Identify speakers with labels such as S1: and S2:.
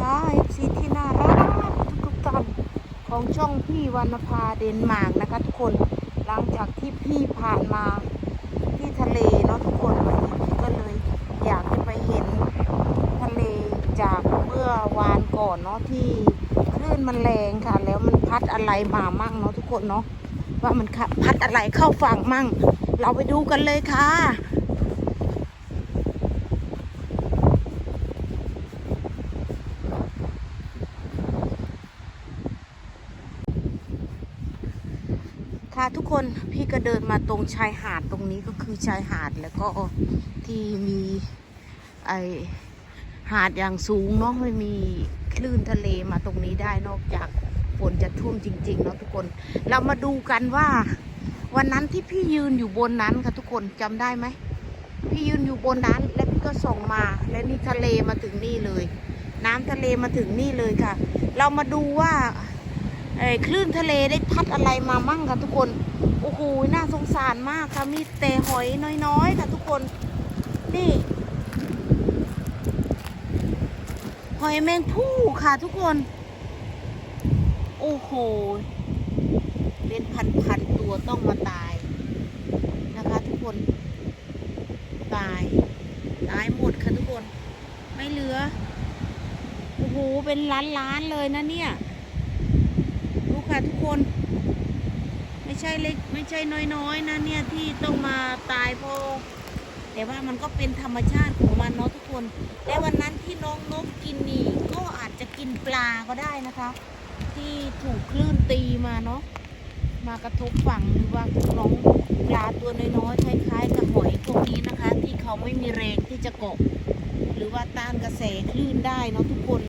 S1: ค่ะ FC ที่น่ารักทุกๆท่านของช่องพี่วรรณภาเดนมาร์กนะคะ ทุกคนหลังจากที่พี่ผ่านมาที่ทะเลเนาะทุกคนวันนี้พี่ก็เลยอยากจะไปเห็นทะเลจากเมื่อวานก่อนเนาะที่คลื่นมันแรงค่ะ แล้วมันพัดอะไรมามั่งเนาะทุกคนเนาะว่ามันพัดอะไรเข้าฝั่งมั่ง เราไปดูกันเลยค่ะ ค่ะทุกคนพี่ก็เดินมาตรงชายหาดตรงนี้ก็คือชายหาดแล้วก็ที่มีไอหาดอย่างสูงเนาะไม่มีคลื่นทะเลมาตรงนี้ได้นอกจากฝนจะท่วมจริง ๆ เนาะทุกคน เรามาดูกันว่า วันนั้นที่พี่ยืนอยู่บนนั้นค่ะทุกคนจำได้ไหมพี่ยืนอยู่บนนั้น และพี่ก็ส่งมา และนี่ทะเลมาถึงนี่เลย น้ำทะเลมาถึงนี่เลยค่ะ เรามาดูว่า คลื่นทะเลได้พัดอะไรมามั่งค่ะทุกคน โอ้โห น่าสงสารมากค่ะ มีแต่หอยน้อยๆ ค่ะทุกคน นี่ หอยแมงผู้ค่ะทุกคน โอ้โห เป็นพันๆตัวต้องมาตายนะคะทุกคน ตาย ตายหมดค่ะทุกคน ไม่เหลือ โอ้โห เป็นล้านๆเลยนะเนี่ย ค่ะทุกคน ไม่ใช่เล็กไม่ใช่น้อยๆนะเนี่ยที่ต้องมาตายเพราะแต่ว่ามันก็เป็นธรรมชาติของมันเนาะทุกคน และวันนั้นที่น้องนกกินนี่ก็อาจจะกินปลาก็ได้นะคะ ที่ถูกคลื่นตีมาเนาะมากระทบฝั่งหรือว่าน้องปลาตัวน้อยๆคล้ายๆกับหอยพวกนี้นะคะ ที่เขาไม่มีแรงที่จะเกาะหรือว่าต้านกระแสคลื่นได้เนาะทุกคน